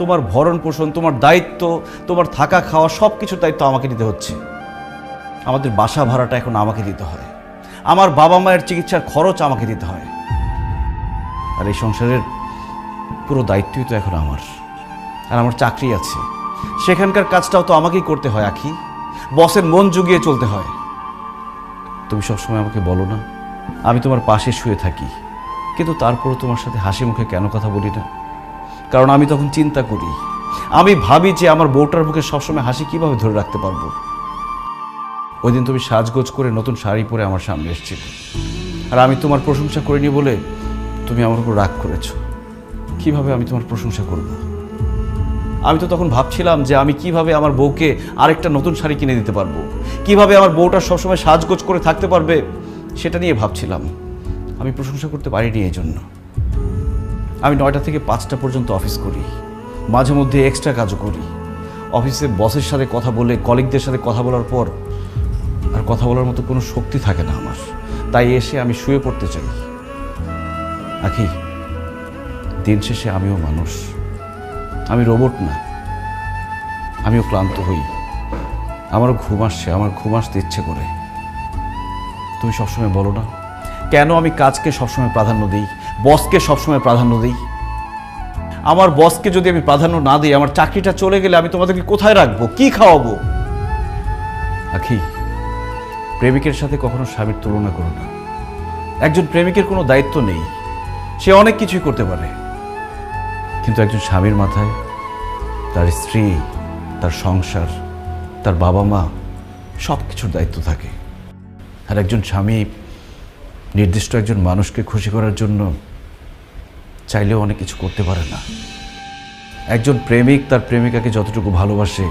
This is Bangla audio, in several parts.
তোমার ভরণ পোষণ, তোমার দায়িত্ব, তোমার থাকা খাওয়া সব কিছুর দায়িত্ব আমাকে নিতে হচ্ছে। আমাদের বাসা ভাড়াটা এখন আমাকে দিতে হয়। আমার বাবা মায়ের চিকিৎসার খরচ আমাকে দিতে হয়। আর এই সংসারের পুরো দায়িত্বই তো এখন আমার। আর আমার চাকরি আছে। সেখানকার কাজটাও তো আমাকেই করতে হয়, আখি। বসের মন জুগিয়ে চলতে হয়। তুমি সবসময় আমাকে বলো না। আমি তোমার পাশে শুয়ে থাকি। কিন্তু তারপরও তোমার সাথে হাসি মুখে কেন কথা বলি না? কারণ আমি তখন চিন্তা করি। আমি ভাবি যে আমার বউটার মুখে সবসময় হাসি কীভাবে ধরে রাখতে পারব? ওই দিন তুমি সাজগোজ করে নতুন শাড়ি পরে আমার সামনে এসেছিলে। আর আমি তোমার প্রশংসা করিনি বলে তুমি আমার উপর রাগ করেছ। কীভাবে আমি তোমার প্রশংসা করব? আমি তো তখন ভাবছিলাম যে আমি কীভাবে আমার বউকে আরেকটা নতুন শাড়ি কিনে দিতে পারব? কীভাবে আমার বউটা সবসময় সাজগোজ করে থাকতে পারবে? সেটা নিয়ে ভাবছিলাম। আমি প্রশংসা করতে পারিনি এই জন্য আমি নয়টা থেকে পাঁচটা পর্যন্ত অফিস করি। মাঝে মধ্যে এক্সট্রা কাজও করি। অফিসে বসের সাথে কথা বলে, কলিগদের সাথে কথা বলার পর আর কথা বলার মতো কোনো শক্তি থাকে না আমার। তাই এসে আমি শুয়ে পড়তে চাই। আখি, দিন শেষে আমিও মানুষ। আমি রোবট না। আমিও ক্লান্ত হই। আমারও ঘুম আসছে, আমার ঘুম আসতে ইচ্ছে করে। তুমি সবসময় বলো না। কেন আমি কাজকে সবসময় প্রাধান্য দিই? বসকে সবসময় প্রাধান্য দিই। আমার বসকে যদি আমি প্রাধান্য না দিই, আমার চাকরিটা চলে গেলে আমি তোমাদেরকে কোথায় রাখব? কি খাওয়াবো? আখি, প্রেমিকের সাথে কখনো স্বামীর তুলনা করো না। একজন প্রেমিকের কোনো দায়িত্ব নেই। সে অনেক কিছুই করতে পারে। কিন্তু একজন স্বামীর মাথায় তার স্ত্রী, তার সংসার, তার বাবা মা সব কিছুর দায়িত্ব থাকে। আর একজন স্বামী নির্দিষ্ট একজন মানুষকে খুশি করার জন্য চাইলেও অনেক কিছু করতে পারে না। একজন প্রেমিক তার প্রেমিকাকে যতটুকু ভালোবাসে,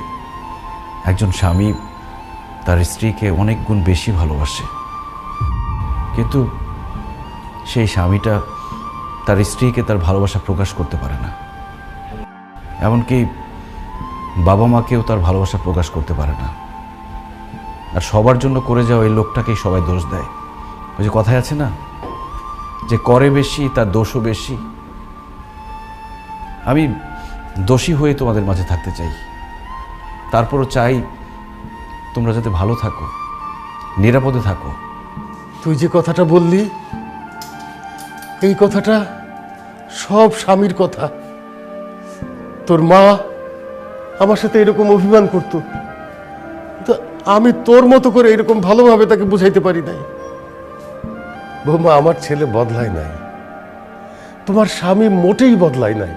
একজন স্বামী তার স্ত্রীকে অনেক গুণ বেশি ভালোবাসে। কিন্তু সেই স্বামীটা তার স্ত্রীকে তার ভালোবাসা প্রকাশ করতে পারে না। এমনকি বাবা মাকেও তার ভালোবাসা প্রকাশ করতে পারে না। আর সবার জন্য করে যাওয়া এই লোকটাকেই সবাই দোষ দেয়। ওই যে কথায় আছে না, যে করে বেশি, তার দোষও বেশি। আমি দোষী হয়ে তোমাদের মাঝে থাকতে চাই। তারপরও চাই তোমরা যাতে ভালো থাকো, নিরাপদে থাকো। তুই যে কথাটা বললি, এই কথাটা সব স্বামীর কথা। তোর মা আমার সাথে এরকম অভিমান করত। তো আমি তোর মতো করে এরকম ভালোভাবে তাকে বুঝাইতে পারি নাই। বৌমা, আমার ছেলে বদলায় নাই। তোমার স্বামী মোটেই বদলায় নাই।